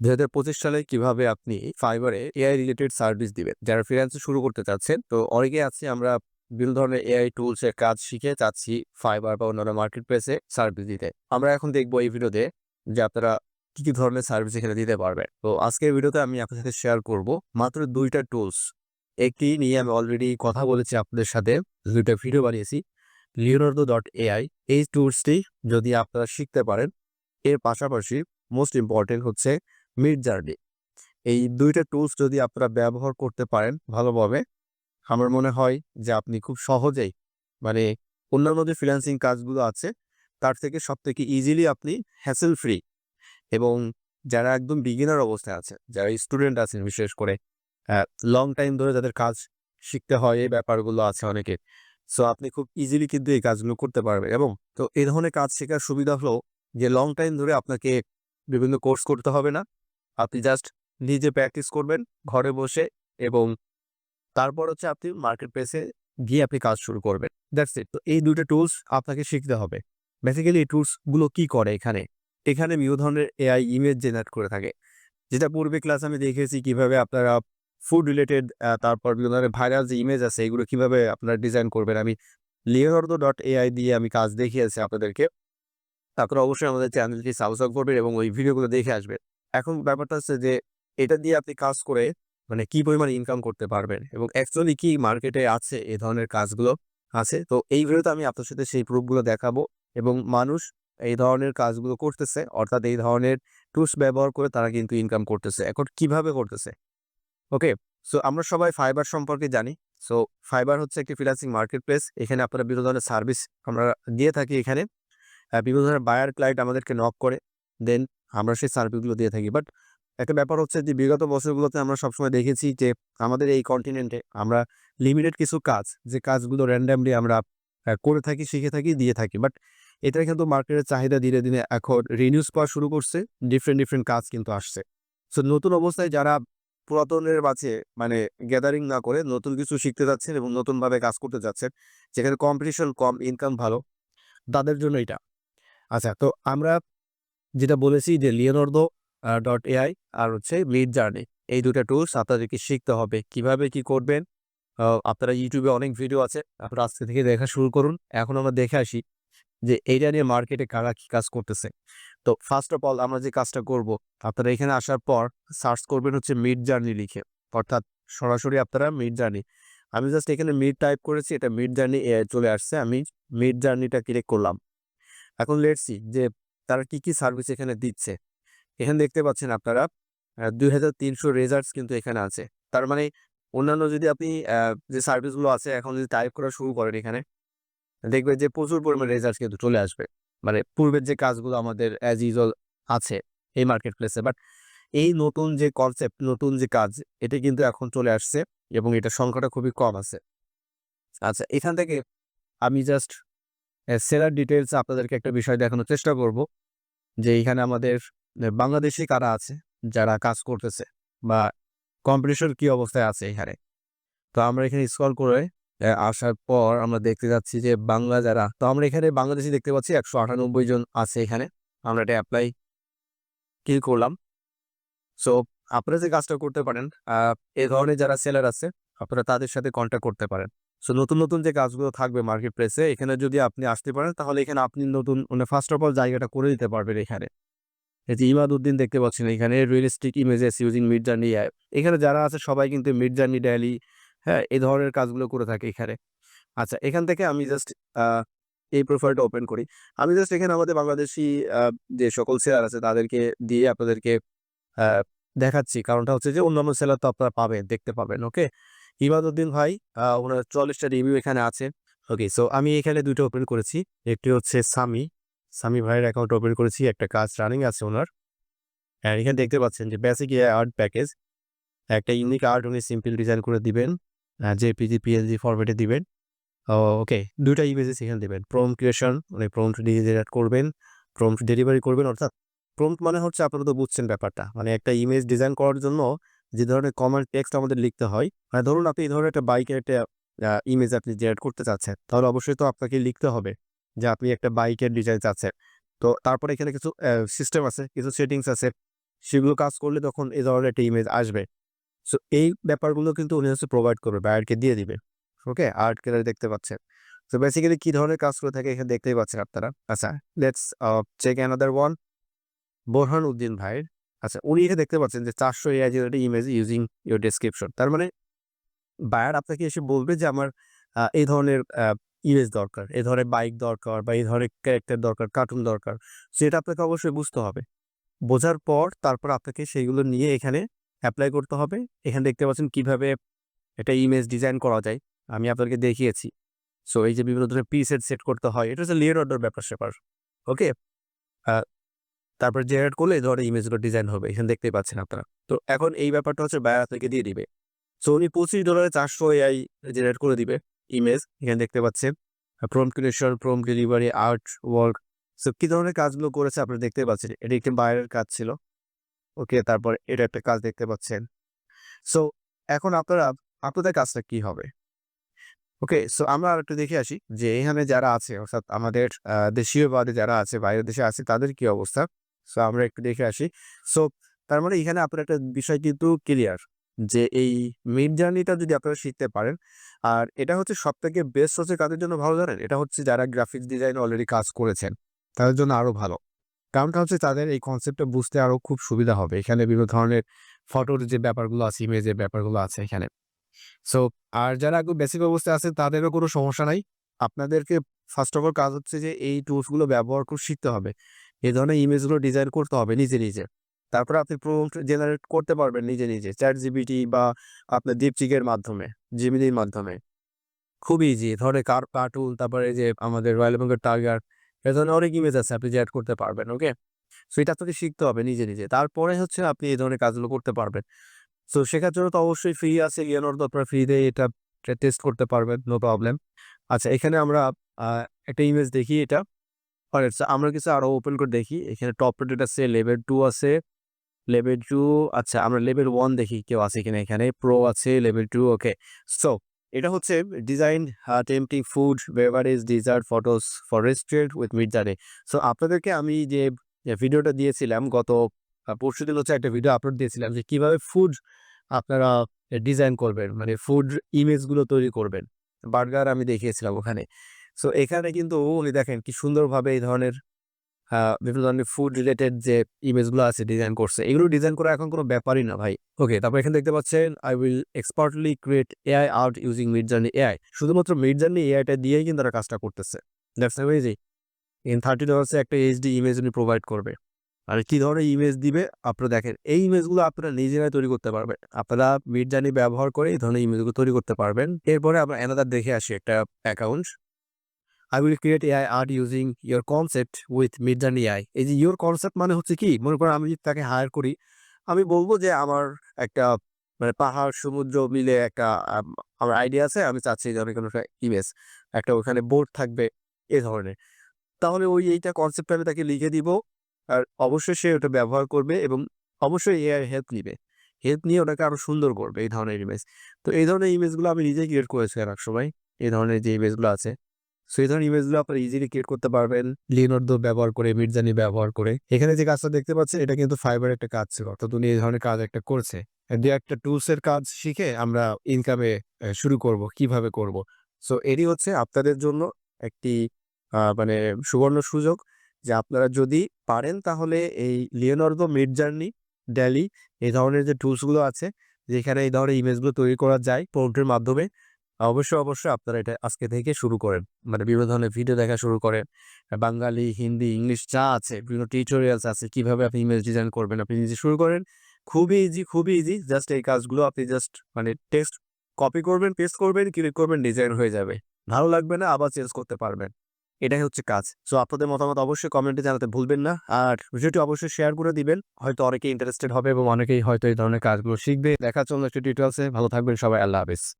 দুই হাজার পঁচিশ সালে কীভাবে আপনি ফাইবারে এআই রিলেটেড সার্ভিস দিবেন? যারা ফ্রিল্যান্সে শুরু করতে চাচ্ছেন, তো অনেকে আছে, আমরা বিভিন্ন ধরনের এআই টুলস এর কাজ শিখে চাচ্ছি ফাইবার বা অন্যান্য মার্কেট প্লেসে সার্ভিস দিতে। আমরা এখন দেখব এই ভিডিওতে যে আপনারা কি কি ধরনের সার্ভিস এখানে দিতে পারবেন। তো আজকের ভিডিওতে আমি আপনার সাথে শেয়ার করব মাত্র দুইটা টুলস একটি নিয়ে আমি অলরেডি কথা বলেছি আপনাদের সাথে, দুইটা ভিডিও বানিয়েছি লিওনার্দো ডট এআই এই টুলসটি যদি আপনারা শিখতে পারেন, এর পাশাপাশি মোস্ট ইম্পর্টেন্ট হচ্ছে মিড জার্নি। এই দুইটা টুলস যদি আপনারা ব্যবহার করতে পারেন ভালোভাবে, আমার মনে হয় যে আপনি খুব সহজেই মানে অন্যান্য যে ফ্রিল্যান্সিং কাজগুলো আছে, তার থেকে সব থেকে ইজিলি আপনি হ্যাসেল ফ্রি এবং যারা একদম বিগিনার অবস্থায় আছে, যারা স্টুডেন্ট আছেন বিশেষ করে লং টাইম ধরে যাদের কাজ শিখতে হয় এই ব্যাপারগুলো আছে অনেকে। সো আপনি খুব ইজিলি কিন্তু এই কাজগুলো করতে পারবেন এবং তো এই ধরনের কাজ শেখার সুবিধা হলো যে লং টাইম ধরে আপনাকে বিভিন্ন কোর্স করতে হবে না আপনি জাস্ট নিজে প্র্যাকটিস করবেন ঘরে বসে এবং তারপর হচ্ছে আপনি মার্কেট প্লেসে গিয়ে আপনি কাজ শুরু করবেন। দ্যাটস ইট তো এই দুটো টুলস আপনাকে শিখতে হবে। বেসিক্যালি এই টুলসগুলো কি করে এখানে? এখানে বিভিন্ন ধরনের এআই ইমেজ জেনারেট করে থাকে। যেটা পূর্বে ক্লাস আমি দেখেছি কীভাবে আপনারা ফুড রিলেটেড তারপর বিভিন্ন ধরনের ভাইরাল যে ইমেজ আছে, এগুলো কীভাবে আপনারা ডিজাইন করবেন। আমি লিওনার্দো ডট এআই দিয়ে আমি কাজ দেখিয়েছি আপনাদেরকে। তারপরে অবশ্যই আমাদের চ্যানেলটি সাবস্ক্রাইব করবেন এবং ওই ভিডিওগুলো দেখে আসবেন। এখন ব্যাপারটা হচ্ছে যে, এটা দিয়ে আপনি কাজ করে মানে কি পরিমাণ ইনকাম করতে পারবেন এবং অ্যাকচুয়ালি কি মার্কেটে আছে এই ধরনের কাজগুলো আছে। তো এই ভিডিওতে আমি আপনার সাথে সেই প্রুফগুলো দেখাবো এবং মানুষ এই ধরনের কাজগুলো করতেছে, অর্থাৎ এই ধরনের টুলস ব্যবহার করে তারা কিন্তু ইনকাম করতেছে। এখন কীভাবে করতেছে? ওকে সো আমরা সবাই ফাইবার সম্পর্কে জানি। সো ফাইবার হচ্ছে একটি ফ্রিল্যান্সিং মার্কেট প্লেস এখানে আপনারা বিভিন্ন ধরনের সার্ভিস আমরা দিয়ে থাকি এখানে। বিভিন্ন ধরনের বায়ার ক্লায়েন্ট আমাদেরকে নক করে। দেন আমরা সেই সার্ভিসগুলো দিয়ে থাকি। বাট একটা ব্যাপার হচ্ছে যে, বিগত বছরগুলোতে আমরা সবসময় দেখেছি যে, আমাদের এই কন্টিনেন্টে আমরা লিমিটেড কিছু কাজ, যে কাজগুলো র্যান্ডামলি আমরা করে থাকি, শিখে থাকি, দিয়ে থাকি। বাট এটা কিন্তু মার্কেটের চাহিদা ধীরে ধীরে এখন রিনিউজ পাওয়া শুরু করছে ডিফারেন্ট ডিফারেন্ট কাজ কিন্তু আসছে। সো নতুন অবস্থায় যারা পুরাতনের মাঝে মানে গ্যাদারিং না করে নতুন কিছু শিখতে যাচ্ছেন এবং নতুনভাবে কাজ করতে যাচ্ছেন, যেখানে কম্পিটিশন কম ইনকাম ভালো, তাদের জন্য এটা। আচ্ছা তো আমরা যেটা বলেছি যে লিওনার্দো ডট এআই আর হচ্ছে লিড জার্নি। এই দুটো টুলস আপনাদেরকে শিখতে হবে। কীভাবে কি করবেন? আপনারা ইউটিউবে অনেক ভিডিও আছে। আপনারা আজকে থেকে দেখা শুরু করুন। এখন আমরা দেখে আসি যে এইটা নিয়ে মার্কেটে কারা কি কাজ করতেছে। তো ফার্স্ট অফ অল আমরা যে কাজটা করব, আপনারা এখানে আসার পর সার্চ করবেন হচ্ছে মিড জার্নি লিখে। অর্থাৎ সরাসরি আপনারা মিড জার্নি আমি জাস্ট এখানে মিড টাইপ করেছি, এটা মিড জার্নি চলে আসছে। আমি মিড জার্নিটা ক্লিক করলাম। এখন লেটসি যে তারা কি কি সার্ভিস এখানে দিচ্ছে? এখানে দেখতে পাচ্ছেন আপনারা দুই হাজার তিনশো রেজাল্টস কিন্তু এখানে আছে। তার মানে অন্যান্য যদি আপনি যে সার্ভিসগুলো আছে, এখন যদি টাইপ করা শুরু করেন এখানে, দেখবেন যে প্রচুর পরিমাণে রেজাল্ট কিন্তু চলে আসবে। মানে পূর্বের যে কাজগুলো আমাদের অ্যাজ ইউজুয়াল আছে এই মার্কেট প্লেসে বাট এই নতুন যে কনসেপ্ট নতুন যে কাজ, এটা কিন্তু এখন চলে আসছে এবং এটা সংখ্যাটা খুবই কম আছে। আচ্ছা এখান থেকে আমি জাস্ট সেলার ডিটেলস আপনাদেরকে একটা বিষয় দেখানোর চেষ্টা করব যে এখানে আমাদের বাংলাদেশি কারা আছে, যারা কাজ করতেছে বা কম্পিটিশন কি অবস্থায় আছে এখানে। তো আমরা এখানে স্কল করে আসার পর আমরা দেখতে যাচ্ছি যে বাংলা যারা, তো আমরা এখানে বাংলাদেশি দেখতে পাচ্ছি একশো আটানব্বই জন আছে এখানে। আমরা এটা অ্যাপ্লাই ক্লিক করলাম। সো আপনারা যে কাজটা করতে পারেন এই ধরনের যারা সেলার আছে, আপনারা তাদের সাথে কন্ট্যাক্ট করতে পারেন। সো নতুন নতুন যে কাজগুলো থাকবে মার্কেট প্লেসে এখানে যদি আপনি আসতে পারেন, তাহলে এখানে আপনি নতুন মানে ফার্স্ট অফ অল জায়গাটা করে দিতে পারবেন এখানে। এই যে ইমাদউদ্দিন দেখতে পাচ্ছেন এখানে realistic images using Midjourney app এখানে যারা আছে, সবাই কিন্তু মিড জার্নি ডেলি হ্যাঁ এই ধরনের কাজগুলো করে থাকে এখানে। আচ্ছা এখান থেকে আমি জাস্ট এই প্রোফাইলটা ওপেন করি। আমি জাস্ট এখানে আমাদের বাংলাদেশি যে সকল সেলার আছে, তাদেরকে দিয়ে আপনাদেরকে দেখাচ্ছি। কারণটা হচ্ছে যে অন্যান্য সেলার তো আপনারা পাবেন, দেখতে পাবেন ওকে ইমাদউদ্দিন ভাই। ওনার চল্লিশটা রিভিউ এখানে আছে। ওকে সো আমি এখানে দুটো ওপেন করেছি। একটি হচ্ছে সামি সামি ভাইয়ের অ্যাকাউন্ট ওপেন করেছি, একটা কাজ রানিং আছে ওনার। হ্যাঁ এখানে দেখতে পাচ্ছেন যে বেসিক আর্ট প্যাকেজ একটা ইউনিক আর্ট উনি সিম্পল ডিজাইন করে দিবেন জেপিজি পিএলজি ফরম্যাটে দিবেন। ওকে দুইটা ইমেজেস এখানে দিবেন। প্রম ক্রিয়েশন মানে প্রম্পট জেনারেট করবেন প্রম্পট ডেলিভারি করবেন, অর্থাৎ প্রম্পট মানে হচ্ছে আপনারা তো বুঝছেন ব্যাপারটা। মানে একটা ইমেজ ডিজাইন করার জন্য যে ধরনের কমান্ড টেক্সট আমাদের লিখতে হয় মানে ধরুন আপনি এই ধরনের একটা বাইকের একটা ইমেজ আপনি জেনারেট করতে চাচ্ছেন, তাহলে অবশ্যই তো আপনাকে লিখতে হবে যে আপনি একটা বাইকের ডিজাইন চাচ্ছেন। তো তারপরে এখানে কিছু সিস্টেম আছে, কিছু সেটিংস আছে, সেগুলো কাজ করলে তখন এই ধরনের একটা ইমেজ আসবে। সো এই ব্যাপারগুলো কিন্তু উনি হচ্ছে প্রোভাইড করবে বায়ারকে দিয়ে দিবে ওকে আর্ট গ্যালারি দেখতে পাচ্ছেন। তো বেসিক্যালি কি ধরনের কাজ করে থাকে এখানে দেখতেই পাচ্ছেন আপনারা। আচ্ছা let's check another one Borhan Uddin ভাইয়ের আচ্ছা উনি এখানে দেখতে পাচ্ছেন যে চারশো AI generated image using your description তার মানে বায়ার আপনাকে এসে বলবে যে আমার এই ধরনের ইমেজ দরকার, এই ধরনের বাইক দরকার বা এই ধরনের ক্যারেক্টার দরকার কার্টুন দরকার। সেটা আপনাকে অবশ্যই বুঝতে হবে। বোঝার পর তারপর আপনাকে সেইগুলো নিয়ে এখানে অ্যাপ্লাই করতে হবে। এখানে দেখতে পাচ্ছেন কীভাবে এটা ইমেজ ডিজাইন করা যায়। আমি আপনাদেরকে দেখিয়েছি। সো এই যে বিভিন্ন ধরনের পিসেট সেট করতে হয়, এটা হচ্ছে লিয়ার অর্ডার ব্যাপার স্যাপার ওকে তারপর জেনারেট করলে এই ধরনের ইমেজগুলো ডিজাইন হবে, এখানে দেখতেই পাচ্ছেন আপনারা। তো এখন এই ব্যাপারটা হচ্ছে বায়ার আপনাকে দিয়ে দিবে। সো উনি পঁচিশ ডলারে চারশো এআই জেনারেট করে দিবে ইমেজ এখানে দেখতে পাচ্ছেন। Prompt creation prompt delivery artwork so কী ধরনের কাজগুলো করেছে আপনারা দেখতে পাচ্ছেন। এটি একটি বাইরের কাজ ছিল। ওকে তারপর এটা একটা কাজ দেখতে পাচ্ছেন। সো এখন আপনারা, আপনাদের কাজটা কি হবে? ওকে সো আমরা একটু দেখে আসি যে এখানে যারা আছে, অর্থাৎ আমাদের দেশীয় বাদে যারা আছে, বাইরের দেশে আছে, তাদের কি অবস্থা? সো আমরা একটু দেখে আসি। সো তার মানে এখানে আপনার একটা বিষয় কিন্তু ক্লিয়ার যে এই মিড জার্নিটা যদি আপনারা শিখতে পারেন, আর এটা হচ্ছে সব থেকে বেস্ট হচ্ছে কাদের জন্য ভালো জানেন? এটা হচ্ছে যারা গ্রাফিক্স ডিজাইন অলরেডি কাজ করেছেন, তাদের জন্য আরও ভালো। কারণটা হচ্ছে তাদের এই কনসেপ্টটা বুঝতে আরও খুব সুবিধা হবে। এখানে বিভিন্ন ধরনের ফটোর যে ব্যাপারগুলো আছে ইমেজের ব্যাপারগুলো আছে এখানে। সো আর যারা একটু বেসিক অবস্থায় আছে, তাদেরও কোনো সমস্যা নাই। আপনাদেরকে ফার্স্ট অফ অল কাজ হচ্ছে যে এই টুলসগুলো ব্যবহার করে শিখতে হবে। এই ধরনের ইমেজগুলো ডিজাইন করতে হবে নিজে নিজে। তারপরে আপনি প্রম্পট জেনারেট করতে পারবেন নিজে নিজে চ্যাট জিবিটি বা আপনার ডিপচিকের মাধ্যমে জিমিনির মাধ্যমে। খুব ইজি ধরে কার কার্টুন তারপরে যে আমাদের রয়্যাল বেঙ্গল টাইগার এ ধরনের অনেক ইমেজ আছে আপনি জেনারেট করতে পারবেন ওকে সো এটা আপনাকে শিখতে হবে নিজে নিজে। তারপরে হচ্ছে আপনি এই ধরনের কাজগুলো করতে পারবেন। সো শেখার জন্য তো অবশ্যই ফ্রি আছে ইয়ানোর আপনারা ফ্রিতে এটা টেস্ট করতে পারবেন নো প্রবলেম আচ্ছা এখানে আমরা একটা ইমেজ দেখি এটা। Alright, so আমরা কিছু আরও ওপেন করে দেখি। এখানে টপ রেটেড আছে লেভেল টু আছে লেভেল টু আচ্ছা আমরা লেভেল ওয়ান দেখি কেউ আছে কিনা এখানে প্রো আছে লেভেল টু ওকে সো এটা হচ্ছে design tempting food beverage dessert photos for restaurant with Midjourney so আপনাদেরকে আমি যে ভিডিওটা দিয়েছিলাম গত পরশু দিন হচ্ছে একটা ভিডিও আপলোড দিয়েছিলাম যে কীভাবে ফুড আপনারা ডিজাইন করবেন মানে ফুড ইমেজগুলো তৈরি করবেন। বার্গার আমি দেখিয়েছিলাম ওখানে। সো এখানে কিন্তু উনি দেখেন কি সুন্দরভাবে এই ধরনের বিভিন্ন ধরনের ফুড রিলেটেড যে ইমেজগুলো আছে ডিজাইন করছে। এগুলো ডিজাইন করা এখন কোনো ব্যাপারই না ভাই। ওকে তারপর এখানে দেখতে পাচ্ছেন I will expertly create AI art using Midjourney AI শুধুমাত্র মিড জার্নি এআইটা দিয়েই কিন্তু তারা কাজটা করতেছে। দ্যাটস ইজি ইন থার্টি ডলার্সে একটা এইচডি ইমেজ উনি প্রোভাইড করবে। আর কি ধরনের ইমেজ দিবে? আপনারা দেখেন, এই ইমেজগুলো আপনারা নিজেরাই তৈরি করতে পারবেন। আপনারা মিড জার্নি ব্যবহার করে এই ধরনের ইমেজগুলো তৈরি করতে পারবেন। এরপরে আমরা অ্যানাদার দেখে আসি একটা account I will create AI art using your concept with Midjourney AI এই যে ইয়োর কনসেপ্ট মানে হচ্ছে কি? মনে করেন আমি যদি তাকে হায়ার করি, আমি বলব যে আমার একটা মানে পাহাড়, সমুদ্র মিলে একটা আমার আইডিয়া আছে, আমি চাচ্ছি যে অনেক কোনো একটা ইমেজ একটা ওখানে বোর্ড থাকবে, এ ধরনের। তাহলে ওই এইটা কনসেপ্ট আমি তাকে লিখে দিব, আর অবশ্যই সে ওটা ব্যবহার করবে এবং অবশ্যই এআই হেল্প নিবে। হেল্প নিয়ে ওটাকে আরও সুন্দর করবে, এই ধরনের ইমেজ তো এই ধরনের ইমেজগুলো আমি নিজেই ক্রিয়েট করেছি এক সময়, এই ধরনের যে ইমেজগুলো আছে। এই ধরনের ইমেজগুলো আপনারা ইজিলি ক্রিয়েট করতে পারবেন। লিওনার্দো ব্যবহার করে মির্জানি ব্যবহার করে। এখানে যে কাজটা দেখতে পাচ্ছেন, এটা কিন্তু ফাইবার একটা কাজ ছিল। অর্থাৎ উনি এই ধরনের কাজ একটা করছে। দু একটা টুলস এর কাজ শিখে আমরা ইনকামে শুরু করব, কীভাবে করব। সো এরই হচ্ছে আপনাদের জন্য একটি মানে সুবর্ণ সুযোগ যে আপনারা যদি পারেন তাহলে এই লিওনার্দো মিড জার্নি ডেলি এই ধরনের যে টুলসগুলো আছে, যেখানে এই ধরনের ইমেজগুলো তৈরি করা যায় প্রম্পটের মাধ্যমে অবশ্যই অবশ্যই আপনারা এটা আজকে থেকে শুরু করেন। মানে বিভিন্ন ধরনের ভিডিও দেখা শুরু করেন। বাঙালি, হিন্দি, ইংলিশ যা আছে, বিভিন্ন টিউটোরিয়ালস আছে, কীভাবে আপনি ইমেজ ডিজাইন করবেন, আপনি নিজে শুরু করেন। খুবই ইজি খুবই ইজি জাস্ট এই কাজগুলো আপনি জাস্ট মানে টেক্সট কপি করবেন পেস্ট করবেন ক্লিক করবেন ডিজাইন হয়ে যাবে। ভালো লাগবে না, আবার চেঞ্জ করতে পারবেন। এটাই হচ্ছে কাজ। সো আপনাদের মতামত অবশ্যই কমেন্টে জানাতে ভুলবেন না। আর ভিডিওটি অবশ্যই শেয়ার করে দিবেন। হয়তো অনেকে ইন্টারেস্টেড হবে এবং অনেকেই হয়তো এই ধরনের কাজগুলো শিখবে। দেখার জন্য একটি ডিটেলসে ভালো থাকবেন সবাই। আল্লাহ হাফিজ।